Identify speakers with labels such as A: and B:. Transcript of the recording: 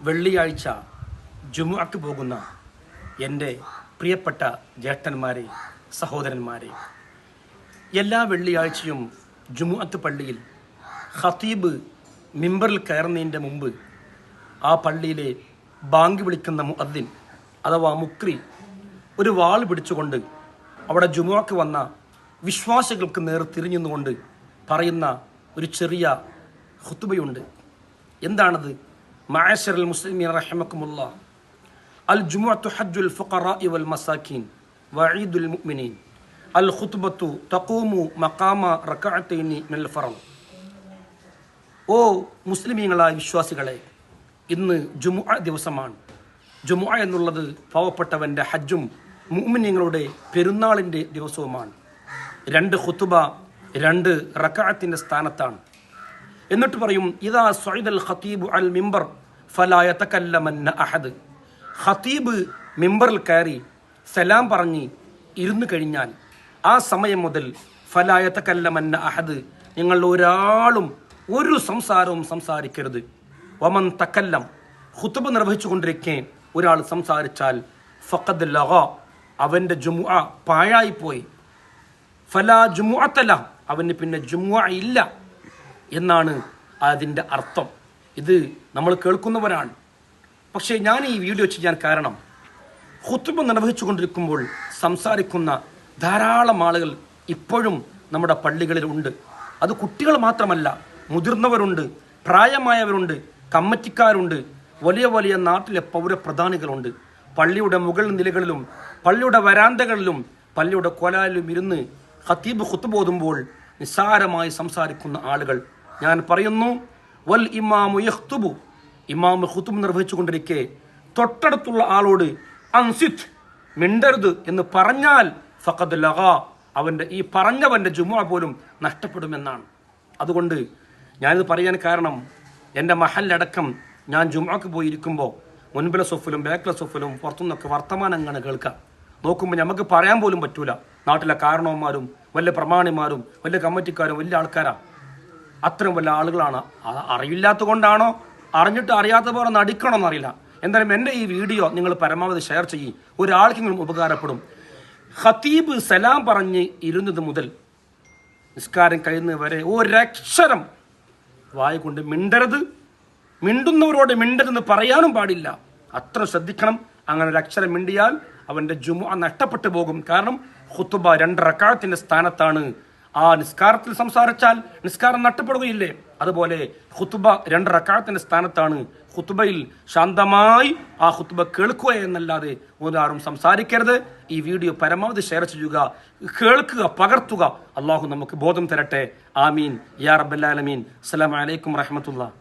A: വെള്ളിയാഴ്ച ജുമുഅക്ക് പോകുന്ന എന്റെ പ്രിയപ്പെട്ട ജ്യേഷ്ഠന്മാരെ സഹോദരന്മാരെ എല്ലാ വെള്ളിയാഴ്ചയും ജുമുഅത്ത് പള്ളിയിൽ ഖത്തീബ് മിമ്പറിൽ കയറുന്നതിന്റെ മുമ്പ് ആ പള്ളിയിലെ ബാങ്ക് വിളിക്കുന്ന മുഅദ്ദിൻ അഥവാ മുക്രി ഒരു വാൾ പിടിച്ചുകൊണ്ട് അവിടെ ജുമുഅക്ക് വന്ന വിശ്വാസികൾക്ക് നേർ തിരിഞ്ഞുകൊണ്ട് പറയുന്ന ഒരു ചെറിയ ഹുത്തുബയുണ്ട് എന്താണത്? മഅശറൽ മുസ്ലിമീൻ റഹിമക്കുമുള്ള അൽ ജുമുഅത്തു ഹജ്ജുൽ ഫുഖറാഇ വൽ മസാക്കീൻ വഈദുൽ മുഅ്മിനീൻ അൽ ഖുത്ബത്തു തഖൂമു മഖാമ റകഅത്തൈനി മിനൽ ഫറൾ ഓ മുസ്ലിമീങ്ങളായ വിശ്വാസികളെ ഇന്ന് ജുമുഅ ദിവസമാണ്. ജുമുഅ എന്നുള്ളത് പാവപ്പെട്ടവന്റെ ഹജ്ജും മുഅ്മിനീങ്ങളുടെ പെരുന്നാളിന്റെ ദിവസവുമാണ്. രണ്ട് ഖുത്തുബ രണ്ട് റക്കഅത്തിന്റെ സ്ഥാനത്താണ്. എന്നിട്ട് പറയും ഇതാ സൊയ്ദൽ ഖത്തീബ് അൽ മിമ്പർ ഫലായ അഹദ്. ഖത്തീബ് മിമ്പറിൽ കയറി സലാം പറഞ്ഞ് ഇരുന്നു കഴിഞ്ഞാൽ ആ സമയം മുതൽ ഫലായ തക്കല്ലമന്ന അഹദ് നിങ്ങൾ ഒരാളും ഒരു സംസാരവും സംസാരിക്കരുത്. വമൻ തക്കല്ലം ഖുത്തുബ നിർവഹിച്ചുകൊണ്ടിരിക്കെ ഒരാൾ സംസാരിച്ചാൽ ഫഖദ് ലഹ അവന്റെ ജുമുഅ പാഴായിപ്പോയി. ഫലാ ജുമുഅത്തല അവന് പിന്നെ ജുമുഅ ഇല്ല. എന്നാണ് അതിന്റെ അർത്ഥം. ഇത് നമ്മൾ കേൾക്കുന്നവരാണ്. പക്ഷേ ഞാൻ ഈ വീഡിയോ ചെയ്യാൻ കാരണം ഹുത്തുബ നിർവഹിച്ചുകൊണ്ടിരിക്കുമ്പോൾ സംസാരിക്കുന്ന ധാരാളം ആളുകൾ ഇപ്പോഴും നമ്മുടെ പള്ളികളിൽ ഉണ്ട്. അത് കുട്ടികൾ മാത്രമല്ല മുതിർന്നവരുണ്ട് പ്രായമായവരുണ്ട് കമ്മറ്റിക്കാരുണ്ട് വലിയ വലിയ നാട്ടിലെ പൗരപ്രധാനികളുണ്ട്. പള്ളിയുടെ മുകൾ നിലകളിലും പള്ളിയുടെ വരാന്തകളിലും പള്ളിയുടെ കൊലാലിലും ഇരുന്ന് ഖത്തീബ് ഖുത്തുബോതുമ്പോൾ നിസ്സാരമായി സംസാരിക്കുന്ന ആളുകൾ ഞാൻ പറയുന്നു വൽ ഇമാമു യഖ്തുബു. ഇമാം ഖുത്തുബ് നിർവഹിച്ചുകൊണ്ടിരിക്കെ. തൊട്ടടുത്തുള്ള ആളോട് അൻസിത് മിണ്ടരുത് എന്ന് പറഞ്ഞാൽ ഫഖദ് ലഗ. അവന്റെ ഈ പറഞ്ഞവന്റെ ജുമുഅ പോലും നഷ്ടപ്പെടുമെന്നാണ്. അതുകൊണ്ട് ഞാനിത് പറയാൻ കാരണം എന്റെ മഹലിലടക്കം ഞാൻ ജുമുഅക്ക് പോയിരിക്കുമ്പോൾ മുൻപിലെ സൊഫിലും ബാക്കിലെ സൊഫിലും പുറത്തുനിന്നൊക്കെ വർത്തമാനങ്ങളാണ് കേൾക്കാം. നോക്കുമ്പോൾ നമുക്ക് പറയാൻ പോലും പറ്റൂല. നാട്ടിലെ കാരണവന്മാരും വലിയ പ്രമാണിമാരും വലിയ കമ്മിറ്റിക്കാരും വലിയ ആൾക്കാരാണ് അത്രയും വലിയ ആളുകളാണ്. അറിയില്ലാത്ത കൊണ്ടാണോ അറിഞ്ഞിട്ട് അറിയാത്ത പോലെ നടിക്കണമെന്ന് അറിയില്ല എന്തായാലും എന്റെ ഈ വീഡിയോ നിങ്ങൾ പരമാവധി ഷെയർ ചെയ്യും. ഒരാൾക്കെങ്കിലും ഉപകാരപ്പെടും. ഖത്തീബ് സലാം പറഞ്ഞ് ഇരുന്നത് മുതൽ നിസ്കാരം കഴിയുന്നത് വരെ ഒരക്ഷരം വായ കൊണ്ട് മിണ്ടരുത്. മിണ്ടുന്നവരോട് മിണ്ടരുതെന്ന് പറയാനും പാടില്ല. അത്ര ശ്രദ്ധിക്കണം. അങ്ങനെ ഒരു അക്ഷരം മിണ്ടിയാൽ അവന്റെ ജുമ നഷ്ടപ്പെട്ടു പോകും. കാരണം ഹുത്തുബ രണ്ട് റക്കാഴത്തിന്റെ സ്ഥാനത്താണ്. ആ നിസ്കാരത്തിൽ സംസാരിച്ചാൽ നിസ്കാരം നഷ്ടപ്പെടുകയില്ലേ അതുപോലെ ഹുത്തുബ രണ്ട് റക്കാഴത്തിന്റെ സ്ഥാനത്താണ് ഹുത്തുബയിൽ ശാന്തമായി ആ ഹുത്തുബ കേൾക്കുക എന്നല്ലാതെ ഒരാറും സംസാരിക്കരുത്. ഈ വീഡിയോ പരമാവധി ഷെയർ ചെയ്യുക കേൾക്കുക പകർത്തുക. അള്ളാഹു നമുക്ക് ബോധം തരട്ടെ. ആമീൻ. യാ റബ്ബല്ലാലമീൻ അസ്സലാമു അലൈക്കും റഹ്മത്തുള്ള